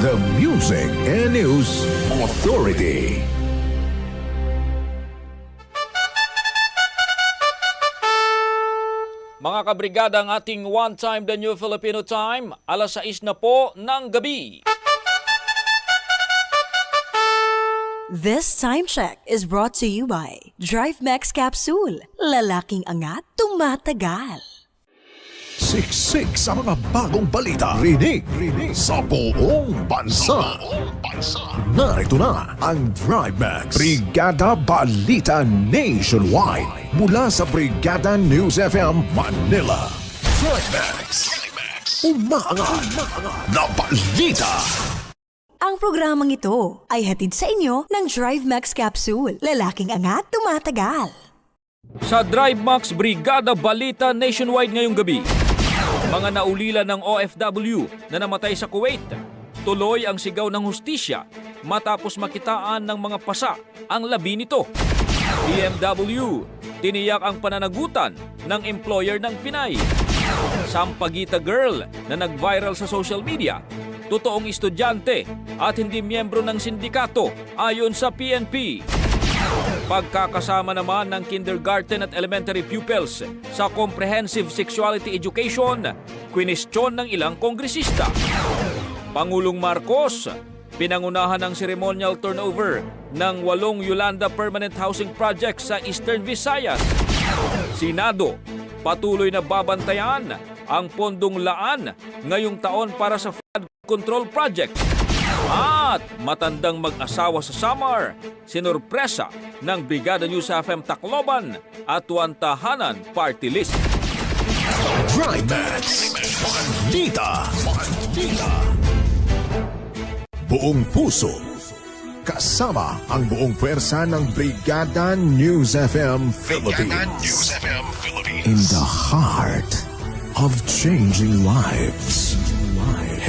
The Music and News Authority. Mga kabrigada ang ating One Time The New Filipino Time, alas 6 na po ng gabi. This time check is brought to you by Drive Max Capsule. Lalaking angat, tumatagal. Siksik sa mga bagong balita. Rinig, rinig sa buong bansa. Narito na ang Drive Max. Brigada Balita Nationwide. Mula sa Brigada News FM Manila. Drive Max. Umaangat na balita. Ang programang ito ay hatid sa inyo ng Drive Max Capsule. Lalaking angat, tumatagal. Sa Drive Max Brigada Balita Nationwide ngayong gabi, mga naulila ng OFW na namatay sa Kuwait, tuloy ang sigaw ng hustisya matapos makitaan ng mga pasa ang labi nito. BMW, tiniyak ang pananagutan ng employer ng Pinay. Sampagita girl na nag-viral sa social media, totoong estudyante at hindi miyembro ng sindikato ayon sa PNP. Pagkakasama naman ng kindergarten at elementary pupils sa comprehensive sexuality education, kwinestyon ng ilang kongresista. Pangulong Marcos, pinangunahan ng ceremonial turnover ng walong Yolanda Permanent Housing Project sa Eastern Visayas. Senado, patuloy na babantayan ang pondong laan ngayong taon para sa flood control project. At matandang mag-asawa sa Samar, sinurpresa ng Brigada News FM Tacloban at Tuantahanan Party List. Drive Max. Balita. Balita. Buong puso. Kasama ang buong pwersa ng Brigada News FM Philippines. In the heart of changing lives.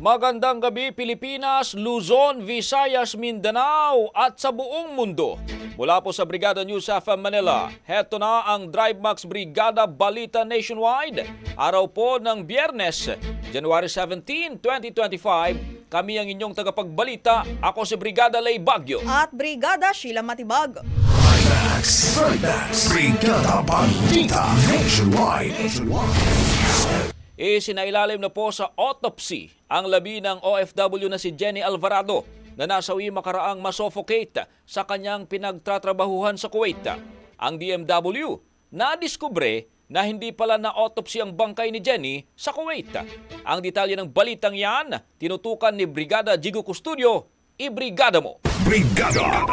Magandang gabi Pilipinas, Luzon, Visayas, Mindanao at sa buong mundo. Mula po sa Brigada News FM Manila, heto na ang Drive Max Brigada Balita Nationwide. Araw po ng Biyernes, January 17, 2025. Kami ang inyong tagapagbalita. Ako si Brigada Lay Bagyo. at Brigada Sheila Matibag. Max. Brigada Balita Nationwide. Isinailalim na po sa autopsy ang labi ng OFW na si Jenny Alvarado na nasawi makaraang masuffocate sa kanyang pinagtatrabahuhan sa Kuwait. Ang DMW nadiskubre na hindi pala na autopsy ang bangkay ni Jenny sa Kuwait. Ang detalye ng balitang yan, tinutukan ni Brigada Jigo Custodio, ibrigada mo. Brigada.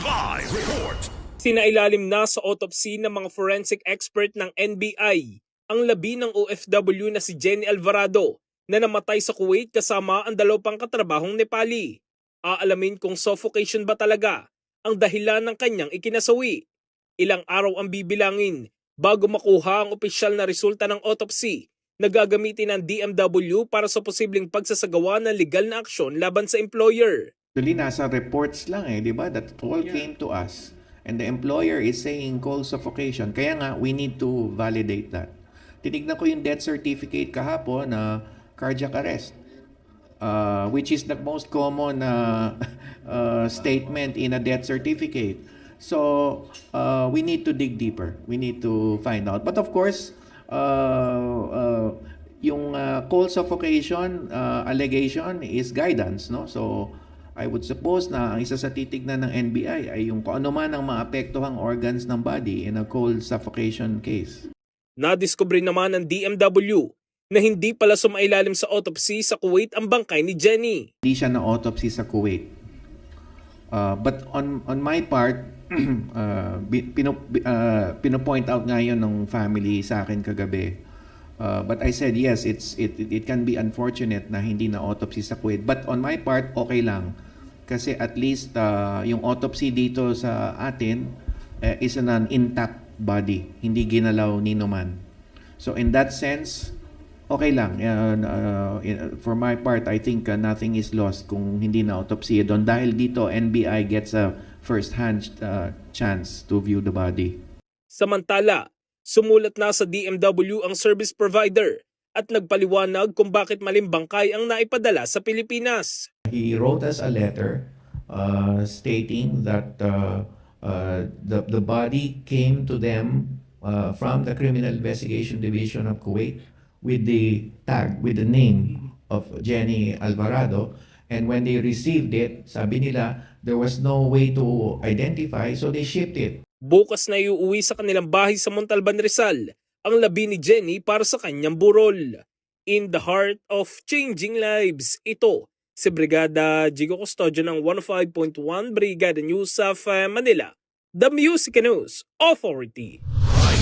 Live report. Sinailalim na sa autopsy ng mga forensic expert ng NBI ang labi ng OFW na si Jenny Alvarado na namatay sa Kuwait kasama ang dalaw pang katrabahong Nepali. Aalamin kung suffocation ba talaga ang dahilan ng kanyang ikinasawi. Ilang araw ang bibilangin bago makuha ang opisyal na resulta ng autopsy na gagamitin ng DMW para sa posibleng pagsasagawa ng legal na aksyon laban sa employer. Actually, nasa reports lang eh, di ba? That all came to us. And the employer is saying cold suffocation. Kaya nga, we need to validate that. Tinignan ko yung death certificate kahapon na cardiac arrest. Uh, which is the most common uh, uh, statement in a death certificate. So, uh, we need to dig deeper. We need to find out. But of course, uh, uh, yung uh, cold suffocation uh, allegation is guidance, no? So, I would suppose na ang isa sa titignan ng NBI ay yung kung ano man ang maapektuhang organs ng body in a cold suffocation case. Nadiskubre naman ng DMW na hindi pala sumailalim sa autopsy sa Kuwait ang bangkay ni Jenny. Hindi siya na autopsy sa Kuwait. Uh, but on on my part, uh, pino, uh, pino-point out nga yun ng family sa akin kagabi. Uh, but I said yes, it's it, it it can be unfortunate na hindi na autopsy sa Kuwait. But on my part, okay lang. Kasi at least uh, yung autopsy dito sa atin uh, is an intact body, hindi ginalaw ni man. So in that sense, okay lang. Uh, uh, for my part, I think uh, nothing is lost kung hindi na autopsy doon. Dahil dito, NBI gets a first-hand uh, chance to view the body. Samantala, sumulat na sa DMW ang service provider at nagpaliwanag kung bakit maling bangkay ang naipadala sa Pilipinas. He wrote us a letter uh, stating that uh, uh, the, the body came to them uh, from the Criminal Investigation Division of Kuwait with the tag, with the name of Jenny Alvarado. And when they received it, sabi nila, there was no way to identify, so they shipped it. Bukas na iuwi sa kanilang bahay sa Montalban, Rizal ang labi ni Jenny para sa kanyang burol. In the heart of changing lives, ito si Brigada Jigo Custodio ng 105.1 Brigada News of Manila, The Music News Authority.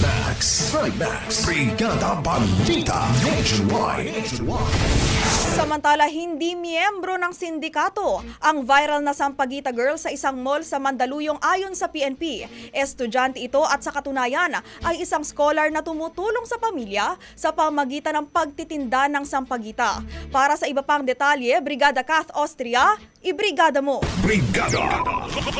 Max. Max. Brigada Balita. Nationwide. Samantala, hindi miyembro ng sindikato ang viral na Sampaguita girl sa isang mall sa Mandaluyong ayon sa PNP. Estudyante ito at sa katunayan ay isang scholar na tumutulong sa pamilya sa pamagitan ng pagtitinda ng Sampaguita. Para sa iba pang detalye, Brigada Kath Austria, ibrigada mo! Brigada.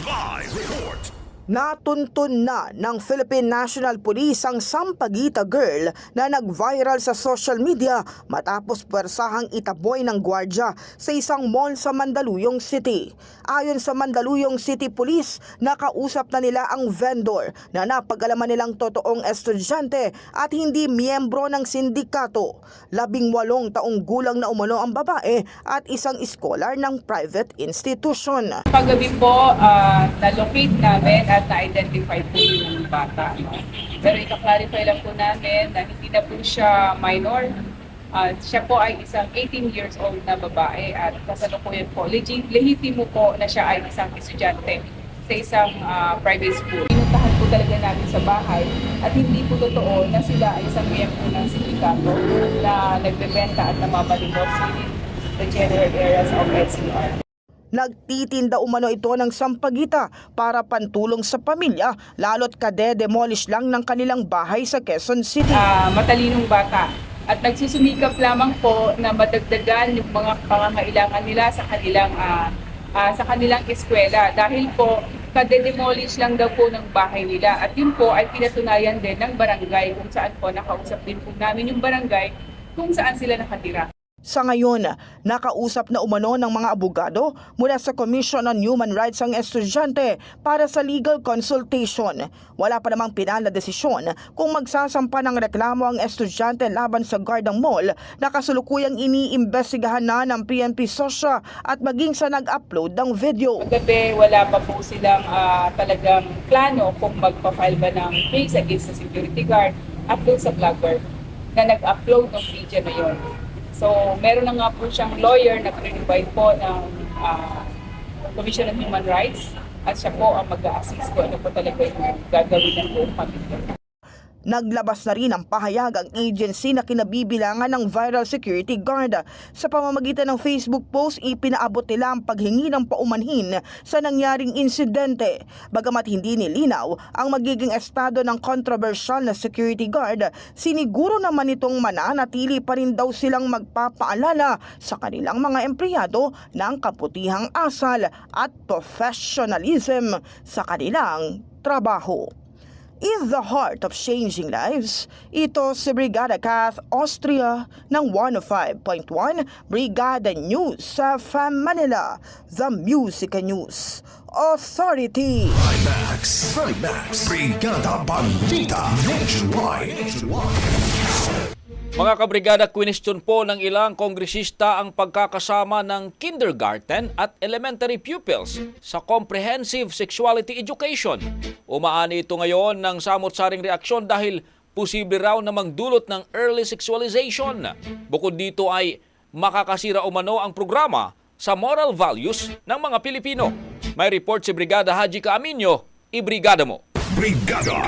Live report. Natuntun na ng Philippine National Police ang Sampaguita Girl na nag-viral sa social media matapos pwersahang itaboy ng gwardya sa isang mall sa Mandaluyong City. Ayon sa Mandaluyong City Police, nakausap na nila ang vendor na napagalaman nilang totoong estudyante at hindi miyembro ng sindikato. Labing walong taong gulang na umano ang babae at isang scholar ng private institution. Paggabi po, ah, na-locate namin at na-identify po yung bata. No? Pero ika-clarify lang po namin na hindi na po siya minor. Ah, siya po ay isang 18 years old na babae at kasalukuyan po, legit, lehitimo po na siya ay isang estudyante sa isang ah, private school. Pinuntahan po talaga namin sa bahay at hindi po totoo na sila ay isang miyembro ng sindikato na nagbebenta at namamalimos within the general areas of NCR. Nagtitinda umano ito ng sampagita para pantulong sa pamilya lalo't kade-demolish lang ng kanilang bahay sa Quezon City. ah, matalinong bata. At nagsusumikap lamang po na madagdagan yung mga pangangailangan nila sa kanilang ah, ah, sa kanilang eskwela dahil po kade-demolish lang daw po ng bahay nila at yun po ay pinatunayan din ng barangay kung saan po nakausap din po namin yung barangay kung saan sila nakatira. Sa ngayon, nakausap na umano ng mga abogado mula sa Commission on Human Rights ang estudyante para sa legal consultation. Wala pa namang pinal na desisyon kung magsasampa ng reklamo ang estudyante laban sa guard ng mall na kasulukuyang iniimbestigahan na ng PNP SOSHA at maging sa nag-upload ng video. Gabi, wala pa po silang ah, talagang plano kung magpa-file ba ng case against the security guard at sa vlogger na nag-upload ng video na yon. So, meron na nga po siyang lawyer na pre-provide po ng ah, Commission on Human Rights at siya po ang mag-a-assist kung ano po talaga yung gagawin ng buong pamilya. Naglabas na rin ang pahayag ang agency na kinabibilangan ng viral security guard. Sa pamamagitan ng Facebook post, ipinaabot nila ang paghingi ng paumanhin sa nangyaring insidente. Bagamat hindi nilinaw ang magiging estado ng controversial na security guard, siniguro naman itong mananatili pa rin daw silang magpapaalala sa kanilang mga empleyado ng kaputihang asal at professionalism sa kanilang trabaho. In the heart of changing lives, ito si Brigada Kath Austria ng 105.1 Brigada News sa FM Manila, The Music News Authority. Max, Max, Brigada Balita Nationwide. Mga kabrigada, question po ng ilang kongresista ang pagkakasama ng kindergarten at elementary pupils sa Comprehensive Sexuality Education. Umaani ito ngayon ng samot-saring reaksyon dahil posible raw na magdulot ng early sexualization. Bukod dito ay makakasira umano ang programa sa moral values ng mga Pilipino. May report si Brigada Haji Kaaminyo, ibrigada mo. Brigada.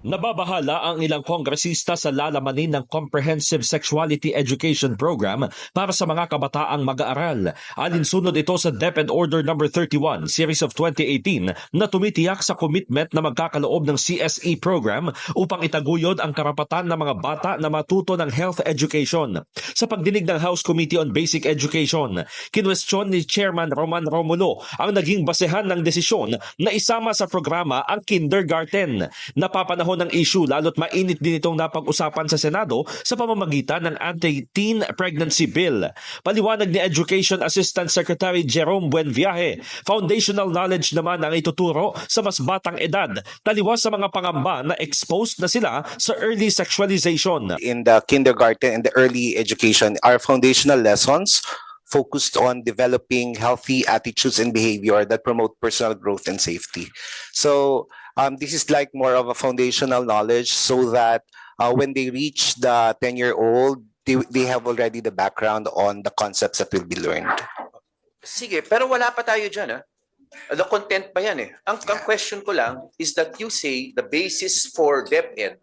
Nababahala ang ilang kongresista sa lalamanin ng Comprehensive Sexuality Education Program para sa mga kabataang mag-aaral. Alinsunod ito sa DepEd Order No. 31, Series of 2018 na tumitiyak sa commitment na magkakaloob ng CSE program upang itaguyod ang karapatan ng mga bata na matuto ng health education. Sa pagdinig ng House Committee on Basic Education, kinwestiyon ni Chairman Roman Romulo ang naging basehan ng desisyon na isama sa programa ang kindergarten. Napapanahon ng issue lalo't mainit din itong napag-usapan sa Senado sa pamamagitan ng Anti-Teen Pregnancy Bill. Paliwanag ni Education Assistant Secretary Jerome Buenviaje, foundational knowledge naman ang ituturo sa mas batang edad, taliwas sa mga pangamba na exposed na sila sa early sexualization. in the kindergarten and the early education are foundational lessons focused on developing healthy attitudes and behavior that promote personal growth and safety. So um, this is like more of a foundational knowledge so that uh, when they reach the 10 year old, they, they have already the background on the concepts that will be learned. Sige, pero wala pa tayo dyan, ah. The content pa yan eh. Ang, ang question ko lang is that you say the basis for DepEd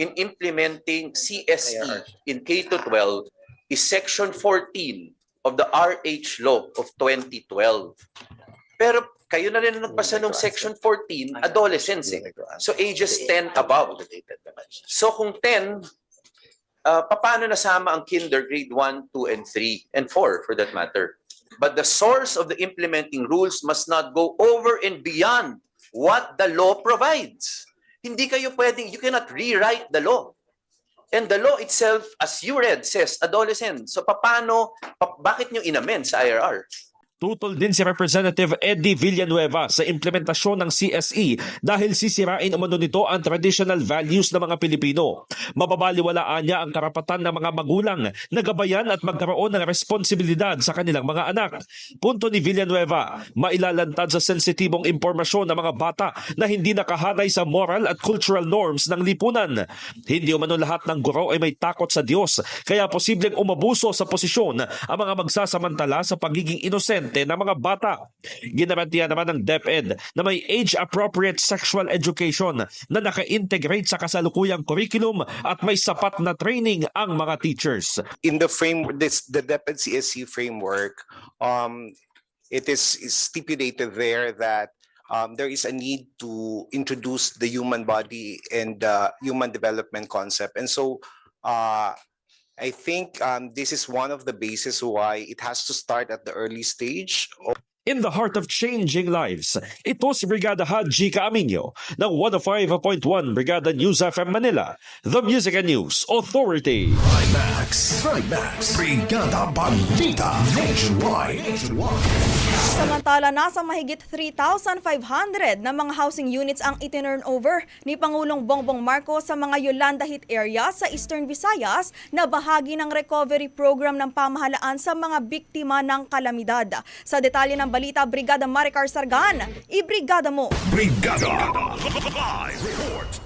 in implementing CSE in K-12 is Section 14 of the RH Law of 2012. Pero kayo na rin ang nagpasa ng Section 14, adolescents eh. So ages 10 above. So kung 10, uh, paano nasama ang kinder grade 1, 2, and 3, and 4 for that matter? But the source of the implementing rules must not go over and beyond what the law provides. Hindi kayo pwedeng, you cannot rewrite the law. And the law itself, as you read, says adolescent. So paano, pa- bakit nyo inamen sa IRR? Tutol din si Representative Eddie Villanueva sa implementasyon ng CSE dahil sisirain umano nito ang traditional values ng mga Pilipino. Mababaliwalaan niya ang karapatan ng mga magulang na gabayan at magkaroon ng responsibilidad sa kanilang mga anak. Punto ni Villanueva, mailalantad sa sensitibong impormasyon ng mga bata na hindi nakahanay sa moral at cultural norms ng lipunan. Hindi umano lahat ng guro ay may takot sa Diyos, kaya posibleng umabuso sa posisyon ang mga magsasamantala sa pagiging inosente ng mga bata. Ginarantiya naman ng DepEd na may age-appropriate sexual education na naka-integrate sa kasalukuyang curriculum at may sapat na training ang mga teachers. in the frame this the DepEd CSC framework um it is, is stipulated there that um, there is a need to introduce the human body and uh, human development concept and so uh, I think um, this is one of the bases why it has to start at the early stage In the heart of changing lives, ito si Brigada Haji Kaaminyo ng 105.1 Brigada News FM Manila, The Music and News Authority. Max, Max, Brigada Balita Nationwide. Samantala, nasa mahigit 3,500 na mga housing units ang itinurn over ni Pangulong Bongbong Marcos sa mga Yolanda hit area sa Eastern Visayas na bahagi ng recovery program ng pamahalaan sa mga biktima ng kalamidad. Sa detalye ng balita, Brigada Maricar Sargan, ibrigada mo! Brigada Live Report.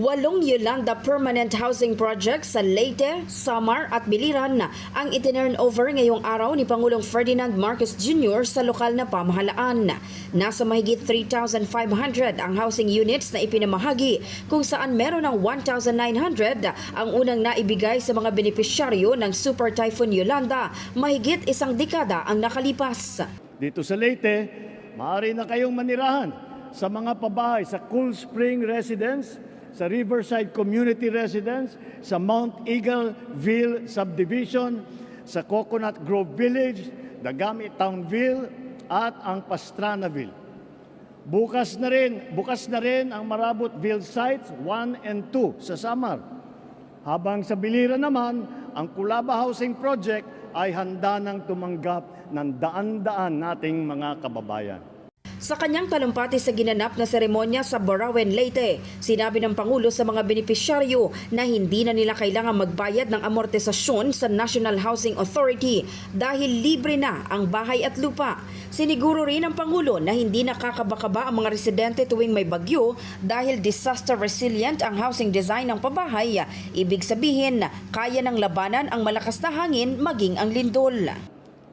Walong Yolanda Permanent Housing Project sa Leyte, Samar at Biliran ang itinurn over ngayong araw ni Pangulong Ferdinand Marcos Jr. sa lokal na pamahalaan. Nasa mahigit 3,500 ang housing units na ipinamahagi kung saan meron ng 1,900 ang unang naibigay sa mga benepisyaryo ng Super Typhoon Yolanda mahigit isang dekada ang nakalipas. Dito sa Leyte, maaari na kayong manirahan sa mga pabahay sa Cool Spring Residence, sa Riverside Community Residence, sa Mount Eagleville Subdivision, sa Coconut Grove Village, Dagami Townville, at ang Pastranaville. Bukas na rin, bukas na rin ang Marabotville Sites 1 and 2 sa Samar. Habang sa Bilira naman, ang Kulaba Housing Project ay handa nang tumanggap ng daan-daan nating mga kababayan. Sa kanyang talumpati sa ginanap na seremonya sa Borawen, Leyte, sinabi ng Pangulo sa mga benepisyaryo na hindi na nila kailangan magbayad ng amortisasyon sa National Housing Authority dahil libre na ang bahay at lupa. Siniguro rin ng Pangulo na hindi nakakabakaba ang mga residente tuwing may bagyo dahil disaster resilient ang housing design ng pabahay. Ibig sabihin, kaya ng labanan ang malakas na hangin maging ang lindol.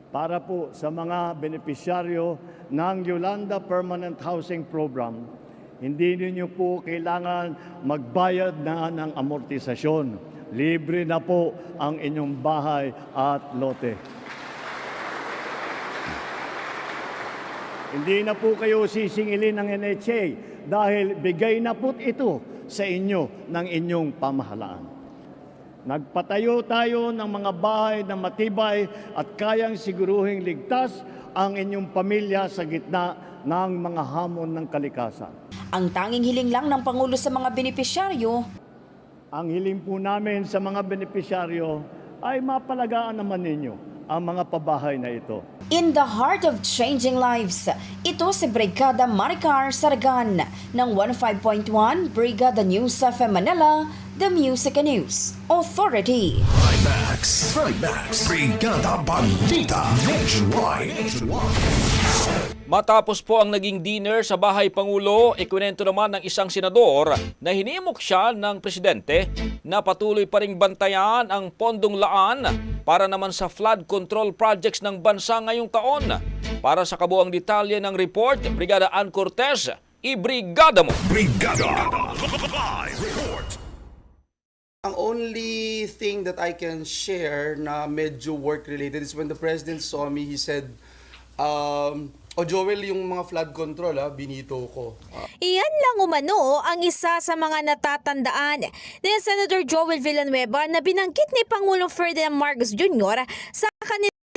Para po sa mga benepisyaryo ng Yolanda Permanent Housing Program, hindi ninyo po kailangan magbayad na ng amortisasyon. Libre na po ang inyong bahay at lote. Hindi na po kayo sisingilin ng NHA dahil bigay na po ito sa inyo ng inyong pamahalaan. Nagpatayo tayo ng mga bahay na matibay at kayang siguruhing ligtas ang inyong pamilya sa gitna ng mga hamon ng kalikasan. Ang tanging hiling lang ng Pangulo sa mga benepisyaryo, Ang hiling po namin sa mga benepisyaryo ay mapalagaan naman ninyo ang mga pabahay na ito. In the heart of changing lives, ito si Brigada Maricar Saragan ng 15.1 Brigada News sa Manila, The Music and News Authority. Trimax. Trimax. Brigada Balita Nationwide. Matapos po ang naging dinner sa Bahay Pangulo, ikwento naman ng isang senador na hinimok siya ng presidente na patuloy pa ring bantayan ang pondong laan para naman sa flood control projects ng bansa ngayong taon. Para sa kabuang detalye ng report, Brigada Ann Cortez, ibrigada mo! Brigada. Live report. Ang only thing that I can share na medyo work-related is when the President saw me, he said, um, O Joel, yung mga flood control, ha, binito ko. Ah, Iyan lang umano ang isa sa mga natatandaan ni Senator Joel Villanueva na binanggit ni Pangulong Ferdinand Marcos Jr. sa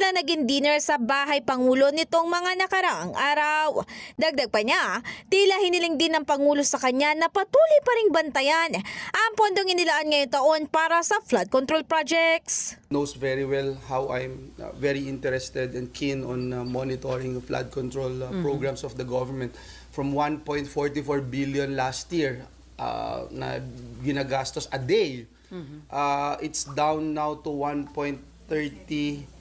kanila naging dinner sa bahay Pangulo nitong mga nakaraang araw. Dagdag pa niya, tila hiniling din ng Pangulo sa kanya na patuloy pa ring bantayan ang pondong inilaan ngayong taon para sa flood control projects. knows very well how I'm uh, very interested and keen on uh, monitoring flood control uh, programs of the government. From 1.44 billion last year uh, na ginagastos a day, uh, it's down now to 1.30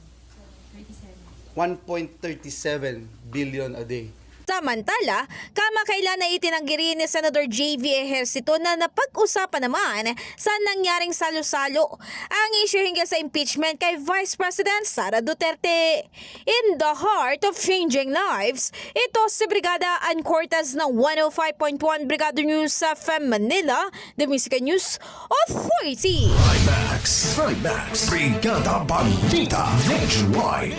1.37 billion a day. Samantala, kamakailan na itinanggi ni Senator J.V. Ejercito na napag-usapan naman sa nangyaring salo-salo ang issue hinggil sa impeachment kay Vice President Sara Duterte. In the heart of changing lives, ito si Brigada Ann Cortez ng 105.1 Brigada News sa FM Manila, The Music News Authority. Trimax. Trimax. Brigada Balita Nationwide.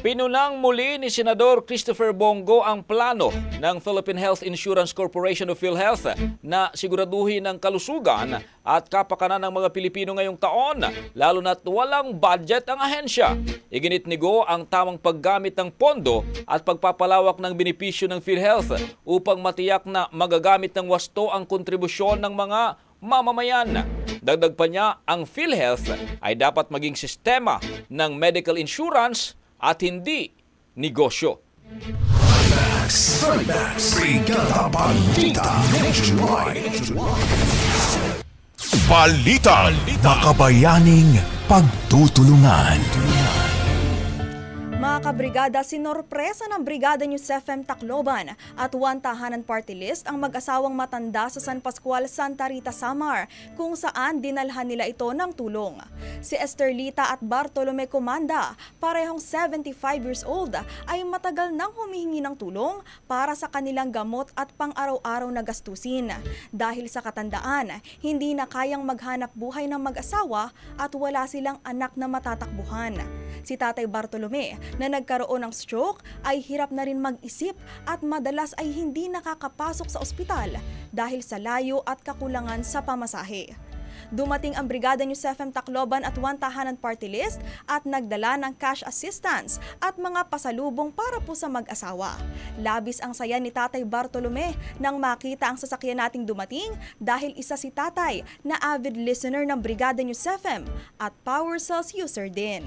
Pinunang muli ni Senador Christopher Bongo ang plano ng Philippine Health Insurance Corporation of PhilHealth na siguraduhin ang kalusugan at kapakanan ng mga Pilipino ngayong taon, lalo na't walang budget ang ahensya. Iginit ni Go ang tamang paggamit ng pondo at pagpapalawak ng benepisyo ng PhilHealth upang matiyak na magagamit ng wasto ang kontribusyon ng mga mamamayan. Dagdag pa niya, ang PhilHealth ay dapat maging sistema ng medical insurance at hindi negosyo. Balita. Balita. Makabayaning pagtutulungan. Mga kabrigada, sinorpresa ng Brigada News FM Tacloban at One Tahanan Party List ang mag-asawang matanda sa San Pascual, Santa Rita, Samar, kung saan dinalhan nila ito ng tulong. Si Esterlita at Bartolome Comanda, parehong 75 years old, ay matagal nang humihingi ng tulong para sa kanilang gamot at pang-araw-araw na gastusin. Dahil sa katandaan, hindi na kayang maghanap buhay ng mag-asawa at wala silang anak na matatakbuhan. Si Tatay Bartolome na nagkaroon ng stroke ay hirap na rin mag-isip at madalas ay hindi nakakapasok sa ospital dahil sa layo at kakulangan sa pamasahe. Dumating ang Brigada News FM Tacloban at One Tahanan Party List at nagdala ng cash assistance at mga pasalubong para po sa mag-asawa. Labis ang saya ni Tatay Bartolome nang makita ang sasakyan nating dumating dahil isa si Tatay na avid listener ng Brigada News FM at Power Cells user din.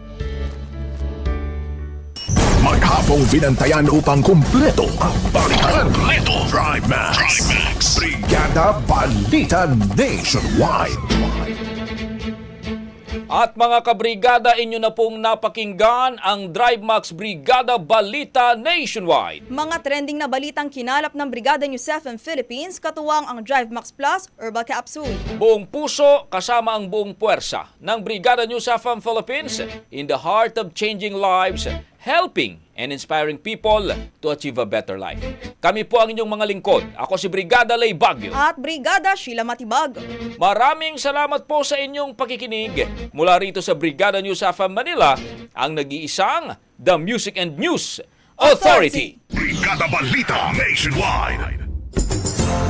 Maghapong binantayan upang kumpleto ang balitan. Kumpleto. Drive Max. Brigada Balita Nationwide. At mga kabrigada, inyo na pong napakinggan ang Drive Max Brigada Balita Nationwide. Mga trending na balitang kinalap ng Brigada News FM Philippines, katuwang ang Drive Max Plus Herbal Capsule. Buong puso kasama ang buong puwersa ng Brigada News FM Philippines in the heart of changing lives, helping and inspiring people to achieve a better life. Kami po ang inyong mga lingkod. Ako si Brigada Lay Bagyo. At Brigada Sheila Matibag. Maraming salamat po sa inyong pakikinig. Mula rito sa Brigada News FM Manila, ang nag-iisang The Music and News Authority. Brigada Balita Nationwide.